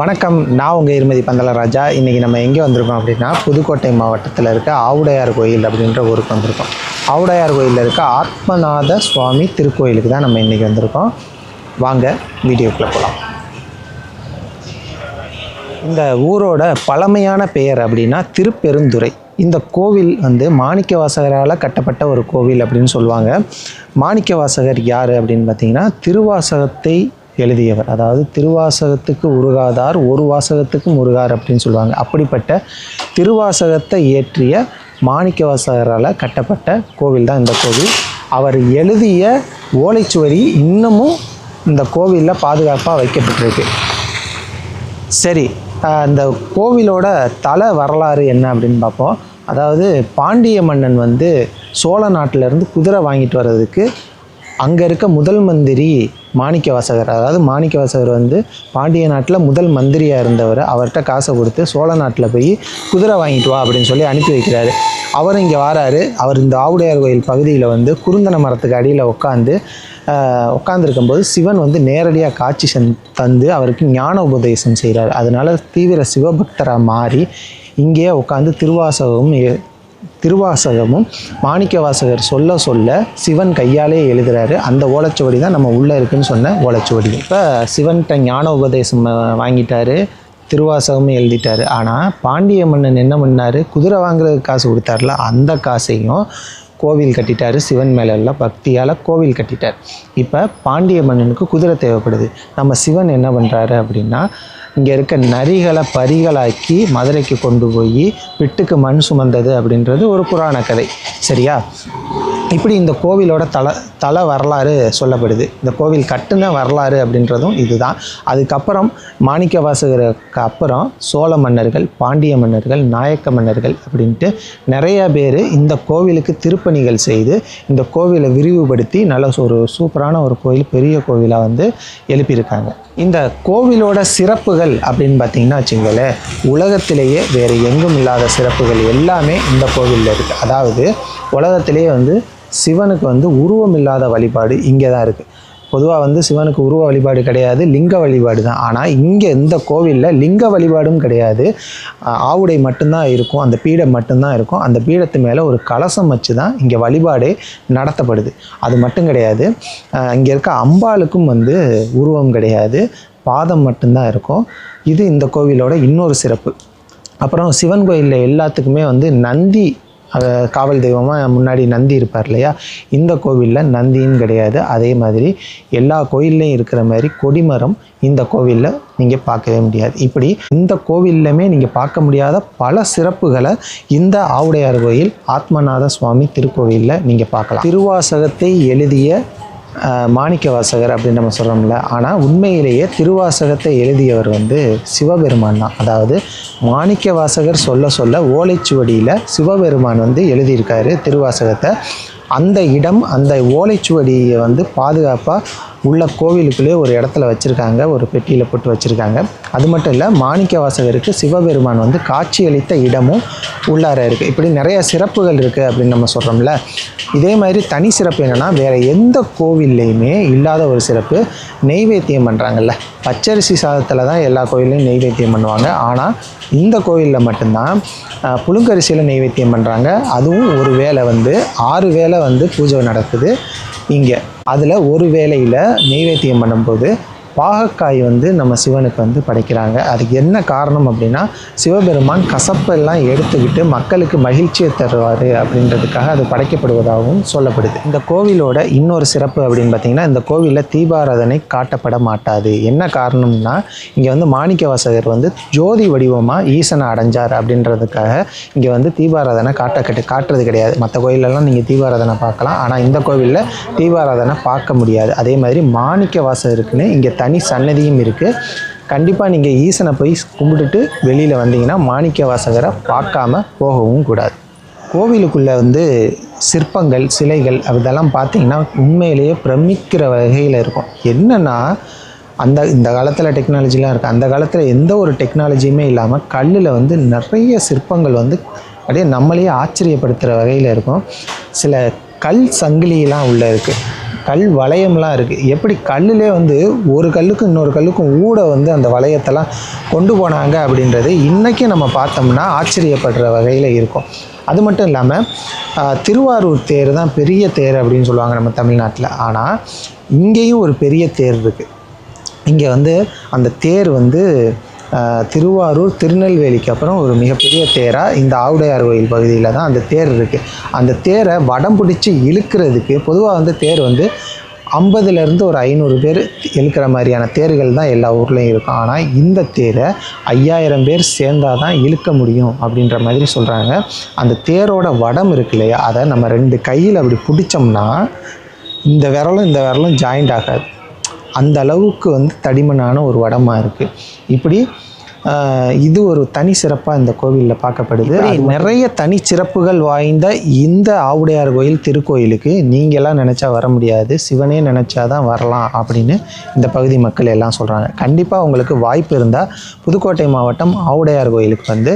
வணக்கம் நான் உங்கள் இருமதி பந்தலராஜா இன்றைக்கி நம்ம எங்கே வந்திருக்கோம் அப்படின்னா புதுக்கோட்டை மாவட்டத்தில் இருக்க ஆவுடையார் கோயில் அப்படின்ற ஊருக்கு வந்திருக்கோம். ஆவுடையார் கோயிலில் இருக்க ஆத்மநாத சுவாமி திருக்கோயிலுக்கு தான் நம்ம இன்றைக்கி வந்திருக்கோம். வாங்க வீடியோக்குள்ளே போகலாம் இந்த ஊரோட பழமையான பெயர் அப்படின்னா திருப்பெருந்துறை. இந்த கோவில் வந்து மாணிக்க வாசகரால் கட்டப்பட்ட ஒரு கோவில் அப்படின்னு சொல்லுவாங்க. மாணிக்க வாசகர் யார் அப்படின்னு பார்த்தீங்கன்னா திருவாசகத்தை எழுதியவர். அதாவது திருவாசகத்துக்கு உருகாதார் ஒரு வாசகத்துக்கு முருகார் அப்படின்னு சொல்லுவாங்க. அப்படிப்பட்ட திருவாசகத்தை இயற்றிய மாணிக்க வாசகரால் கட்டப்பட்ட கோவில் தான் இந்த கோவில். அவர் எழுதிய ஓலைச்சுவரி இன்னமும் இந்த கோவிலில் பாதுகாப்பாக வைக்கப்பட்டிருக்கு. சரி இந்த கோவிலோட தல வரலாறு என்ன அப்படின்னு பார்ப்போம். அதாவது பாண்டிய மன்னன் வந்து சோழ நாட்டிலேருந்து குதிரை வாங்கிட்டு வர்றதுக்கு அங்கே இருக்க முதல் மந்திரி மாணிக்க வாசகர் அதாவது மாணிக்க வாசகர் வந்து பாண்டிய நாட்டில் முதல் மந்திரியாக இருந்தவர். அவர்கிட்ட காசை கொடுத்து சோழ நாட்டில் போய் குதிரை வாங்கிட்டு வா அப்படின்னு சொல்லி அனுப்பி வைக்கிறாரு. அவர் இங்கே வராரு. அவர் இந்த ஆவுடையார் கோயில் பகுதியில் வந்து குருந்தன மரத்துக்கு அடியில் உட்காந்து உட்காந்துருக்கும்போது சிவன் வந்து நேரடியாக காட்சி தந்து அவருக்கு ஞான உபதேசம் செய்கிறார் அதனால் தீவிர சிவபக்தராக மாறி இங்கேயே உட்காந்து திருவாசகமும் திருவாசகமும் மாணிக்க வாசகர் சொல்ல சொல்ல சிவன் கையாலே எழுதுறாரு. அந்த ஓலைச்சுவடி தான் நம்ம உள்ளே இருக்குன்னு சொன்ன ஓலைச்சுவடி. இப்போ சிவன்கிட்ட ஞான உபதேசம் வாங்கிட்டாரு. திருவாசகமும் எழுதிட்டாரு. ஆனால் பாண்டிய மன்னன் என்ன பண்ணாரு? குதிரை வாங்குறதுக்கு காசு கொடுத்தாருல அந்த காசையும் கோவில் கட்டிட்டார். சிவன் மேல எல்லாம் பக்தியால் கோவில் கட்டிட்டார். இப்போ பாண்டிய மன்னனுக்கு குதிரை தேவைப்படுது. நம்ம சிவன் என்ன பண்ணுறாரு அப்படின்னா இங்கே இருக்க நரிகளை பரிகளாக்கி மதுரைக்கு கொண்டு போய் விட்டுக்கு மண் சுமந்தது அப்படின்றது ஒரு புராண கதை. சரியா? இப்படி இந்த கோவிலோட தல தல வரலாறு சொல்லப்படுது. இந்த கோவில் கட்டுன வரலாறு அப்படின்றதும் இதுதான். அதுக்கப்புறம் மாணிக்க வாசகருக்கு அப்புறம் சோழ மன்னர்கள் பாண்டிய மன்னர்கள் நாயக்க மன்னர்கள் அப்படின்ட்டு நிறைய பேர் இந்த கோவிலுக்கு திருப்பணிகள் செய்து இந்த கோவிலை விரிவுபடுத்தி நல்ல ஒரு சூப்பரான ஒரு கோவில் பெரிய கோவிலாக வந்து எழுப்பியிருக்காங்க. இந்த கோவிலோட சிறப்புகள் அப்படின்னு பார்த்தீங்கன்னா வச்சுங்களேன் உலகத்திலேயே வேறு எங்கும் இல்லாத சிறப்புகள் எல்லாமே இந்த கோவிலில் இருக்குது அதாவது உலகத்திலேயே வந்து சிவனுக்கு வந்து உருவம் இல்லாத வழிபாடு இங்கே தான் இருக்குது. பொதுவாக வந்து சிவனுக்கு உருவ வழிபாடு கிடையாது லிங்க வழிபாடு தான். ஆனால் இங்கே இந்த கோவிலில் லிங்க வழிபாடும் கிடையாது. ஆவுடை மட்டும்தான் இருக்கும் அந்த பீடம் மட்டும்தான் இருக்கும். அந்த பீடத்து மேலே ஒரு கலசம் வச்சு தான் இங்கே வழிபாடே நடத்தப்படுது. அது மட்டும் கிடையாது. இங்கே இருக்க அம்பாளுக்கும் வந்து உருவம் கிடையாது பாதம் மட்டும்தான் இருக்கும். இது இந்த கோவிலோட இன்னொரு சிறப்பு. அப்புறம் சிவன் கோயிலில் எல்லாத்துக்குமே வந்து நந்தி காவல் தெய்வமாக முன்னாடி நந்தி இருப்பார் இல்லையா? இந்த கோவிலில் நந்தின்னு கிடையாது. அதே மாதிரி எல்லா கோயில்லையும் இருக்கிற மாதிரி கொடிமரம் இந்த கோவிலில் நீங்கள் பார்க்கவே முடியாது. இப்படி இந்த கோவில்லையுமே நீங்கள் பார்க்க முடியாத பல சிறப்புகளை இந்த ஆவுடையார் கோயில் ஆத்மநாத சுவாமி திருக்கோவிலில் நீங்கள் பார்க்கலாம். திருவாசகத்தை எழுதிய மாணிக்க வாசகர் அப்படின்னு நம்ம சொல்கிறோம்ல ஆனால் உண்மையிலேயே திருவாசகத்தை எழுதியவர் வந்து சிவபெருமான் தான். அதாவது மாணிக்க வாசகர் சொல்ல சொல்ல ஓலைச்சுவடியில் சிவபெருமான் வந்து எழுதியிருக்காரு திருவாசகத்தை. அந்த இடம் அந்த ஓலைச்சுவடியை வந்து பாதுகாப்பாக உள்ள கோவிலுக்குள்ளே ஒரு இடத்துல வச்சுருக்காங்க ஒரு பெட்டியில் போட்டு வச்சுருக்காங்க. அது மட்டும் இல்லை மாணிக்க வாசகருக்கு சிவபெருமான் வந்து காட்சியளித்த இடமும் உள்ளார இருக்குது இப்படி நிறைய சிறப்புகள் இருக்குது அப்படின்னு நம்ம சொல்கிறோம்ல இதே மாதிரி தனி சிறப்பு என்னென்னா வேறு எந்த கோவில்லையுமே இல்லாத ஒரு சிறப்பு நெய்வேத்தியம் பண்ணுறாங்கல்ல பச்சரிசி சாதத்தில் தான் எல்லா கோவில்லையும் நெய்வேத்தியம் பண்ணுவாங்க. ஆனால் இந்த கோவிலில் மட்டும்தான் புழுங்கரிசியில் நெய்வேத்தியம் பண்ணுறாங்க அதுவும் ஒரு வேளை வந்து ஆறு வேளை வந்து பூஜை நடக்குது இங்கே. அதில் ஒரு வேளையில் நெய்வேத்தியம் பண்ணும்போது பாகக்காய் வந்து நம்ம சிவனுக்கு வந்து படைக்கிறாங்க. அதுக்கு என்ன காரணம் அப்படின்னா சிவபெருமான் கசப்பெல்லாம் எடுத்துக்கிட்டு மக்களுக்கு மகிழ்ச்சியை தருவார் அப்படின்றதுக்காக அது படைக்கப்படுவதாகவும் சொல்லப்படுது. இந்த கோவிலோட இன்னொரு சிறப்பு அப்படின்னு பார்த்தீங்கன்னா இந்த கோவிலில் தீபாராதனை காட்டப்பட மாட்டாது. என்ன காரணம்னா இங்கே வந்து மாணிக்க வாசகர் வந்து ஜோதி வடிவமாக ஈசனை அடைஞ்சார் அப்படின்றதுக்காக இங்கே வந்து தீபாராதனை காட்ட கட்டு காட்டுறது கிடையாது. மற்ற கோயிலெல்லாம் நீங்கள் தீபாராதனை பார்க்கலாம். ஆனால் இந்த கோவிலில் தீபாராதனை பார்க்க முடியாது. அதே மாதிரி மாணிக்க வாசகருக்குன்னு இங்கே தனி சன்னதியும் இருக்குது கண்டிப்பாக நீங்கள் ஈசனை போய் கும்பிட்டுட்டு வெளியில் வந்தீங்கன்னா மாணிக்க வாசகரை பார்க்காம போகவும் கூடாது. கோவிலுக்குள்ளே வந்து சிற்பங்கள் சிலைகள் அதெல்லாம் பார்த்தீங்கன்னா உண்மையிலேயே பிரமிக்கிற வகையில் இருக்கும். என்னென்னா அந்த இந்த காலத்தில் டெக்னாலஜிலாம் இருக்குது அந்த காலத்தில் எந்த ஒரு டெக்னாலஜியுமே இல்லாமல் கல்லில் வந்து நிறைய சிற்பங்கள் வந்து அப்படியே நம்மளையே ஆச்சரியப்படுத்துகிற வகையில் இருக்கும். சில கல் சங்கிலியெலாம் உள்ளே இருக்குது கல் வளையம்லாம் இருக்குது எப்படி கல்லுலே வந்து ஒரு கல்லுக்கும் இன்னொரு கல்லுக்கும் ஊட வந்து அந்த வளையத்தெல்லாம் கொண்டு போனாங்க அப்படின்றது இன்றைக்கும் நம்ம பார்த்தோம்னா ஆச்சரியப்படுற வகையில் இருக்கும். அது மட்டும் இல்லாமல் திருவாரூர் தேர் தான் பெரிய தேர் அப்படின்னு சொல்லுவாங்க நம்ம தமிழ்நாட்டில். ஆனால் இங்கேயும் ஒரு பெரிய தேர் இருக்குது இங்கே வந்து அந்த தேர் வந்து திருவாரூர் திருநெல்வேலிக்கு அப்புறம் ஒரு மிகப்பெரிய தேராக இந்த ஆவுடையார் கோயில் பகுதியில் தான் அந்த தேர் இருக்குது அந்த தேரை வடம் பிடிச்சி இழுக்கிறதுக்கு பொதுவாக வந்து தேர் வந்து ஐம்பதுலேருந்து ஒரு ஐநூறு பேர் இழுக்கிற மாதிரியான தேர்கள் தான் எல்லா ஊர்லேயும் இருக்கும். ஆனால் இந்த தேரை ஐயாயிரம் பேர் சேர்ந்தாதான் தான் இழுக்க முடியும் அப்படின்ற மாதிரி சொல்கிறாங்க அந்த தேரோட வடம் இருக்கு இல்லையா அதை நம்ம ரெண்டு கையில் அப்படி பிடிச்சோம்னா இந்த விரலும் இந்த விரலும் ஜாயிண்ட் ஆகாது. அந்த அளவுக்கு வந்து தடிமனான ஒரு வடமாக இருக்குது இப்படி இது ஒரு தனி சிறப்பாக இந்த கோவிலில் பார்க்கப்படுது. நிறைய தனி சிறப்புகள் வாய்ந்த இந்த ஆவுடையார் கோயில் திருக்கோயிலுக்கு நீங்களாம் நினச்சா வர முடியாது. சிவனே நினச்சா தான் வரலாம் அப்படின்னு இந்த பகுதி மக்கள் எல்லாம் சொல்கிறாங்க கண்டிப்பாக உங்களுக்கு வாய்ப்பு இருந்தால் புதுக்கோட்டை மாவட்டம் ஆவுடையார் கோயிலுக்கு வந்து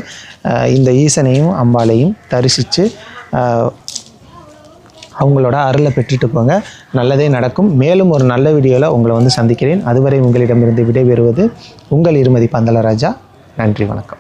இந்த ஈசனையும் அம்பாளையும் தரிசித்து அவங்களோட அருளை பெற்றுட்டு போங்க. நல்லதே நடக்கும். மேலும் ஒரு நல்ல வீடியோவில் உங்களை வந்து சந்திக்கிறேன். அதுவரை உங்களிடமிருந்து விடைபெறுவது உங்கள் இருமதி பந்தலராஜா நன்றி வணக்கம்.